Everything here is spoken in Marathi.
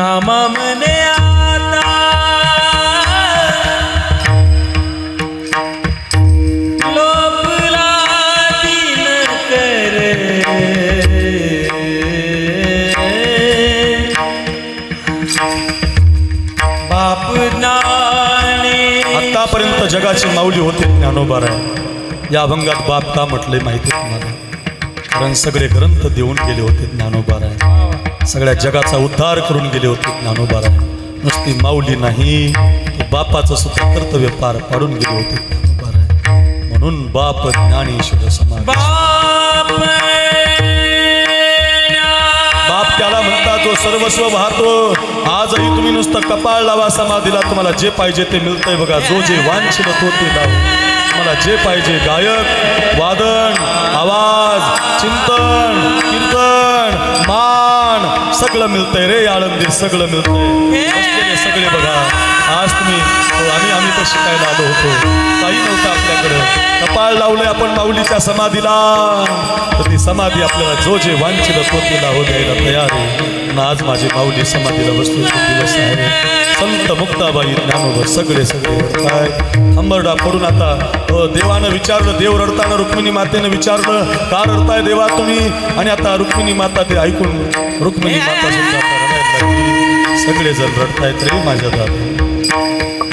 नामा मने आता. लोपला दिन कर. बाप नाणे आतापर्यंत जगाची माऊली होते ज्ञानोबाराय या अभंगात बाप का म्हटले माहिती तुम्हाला. कारण सगळे ग्रंथ देऊन गेले होते ज्ञानोबाराय सगळ्या जगाचा उद्धार करून गेले होते ज्ञानोबाराय नुसती माऊली नाही तर बापाचं सुद्धा कर्तव्य पार पाडून गेले होते ज्ञानोबाराय म्हणून बाप ज्ञानेश्वर समाज. बाप बाप त्याला म्हणतात जो सर्वस्व वाहतो. आजही तुम्ही नुसतं कपाळ लावा समाधीला. तुम्हाला जे पाहिजे ते मिळतंय बघा. जो जे वांछित तो ते तुम्हाला जे पाहिजे गायक वादन आवाज चिंतन सगळं मिळतंय रे आळंदी सगळं मिळतंय. सगळे बघा आज तुम्ही आम्ही आम्ही तर शिकायला आलो होतो. काही नव्हतं आपल्याकडं. कपाळ लावलंय आपण माऊलीच्या समाधीला. तर ती समाधी आपल्याला जो जे वांछिल तो ते लावू द्यायला तयार आहे. आज माझी माऊली समाधीला बसलेले दिवस आहे. मुक्ताबाई ज्ञानोबर सगळे सगळे. काय? हंबरडा पडून आता देवानं विचारलं देव रडताना रुक्मिणी मातेनं विचारलं का रडताय देवा तुम्ही? आणि आता रुक्मिणी माता ते ऐकून रुक्मिणी माता सुद्धा सगळे जण रडतायत रे माझ्या दादा